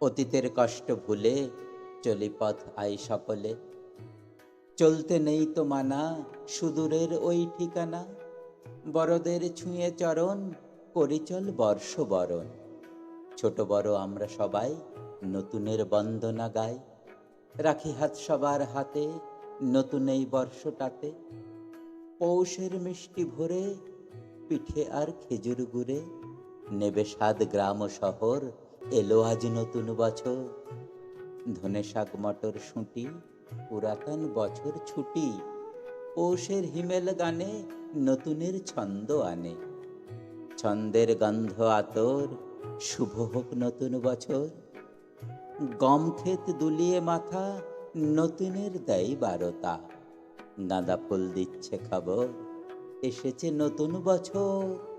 অতীতের কষ্ট ভুলে চলি পথ আই সকলে চলতে নেই তো মানা, সুদূরের ওই ঠিকানা। বড়দের ছুঁয়ে চরণ, করি চল বর্ষ বরণ ছোট বড় আমরা সবাই, নতুনের বন্দনা গাই। রাখি হাত সবার হাতে, নতুন এই বর্ষটাতে। পৌষের মিষ্টি ভরে, পিঠে আর খেজুর গুড়ে। নেবে সাত গ্রাম ও শহর এলো আজ নতুন বছর। ধনে শাক, মটর, শুঁটি, পুরাতন বছর ছুটি। পৌষের হিমেল গানে নতুনের ছন্দ আনে। ছন্দের গন্ধ আতর, শুভ হোক নতুন বছর। গম ক্ষেত দুলিয়ে মাথা, নতুনের দেয় বারতা। গাঁদা ফুল দিচ্ছে খবর, এসেছে নতুন বছর।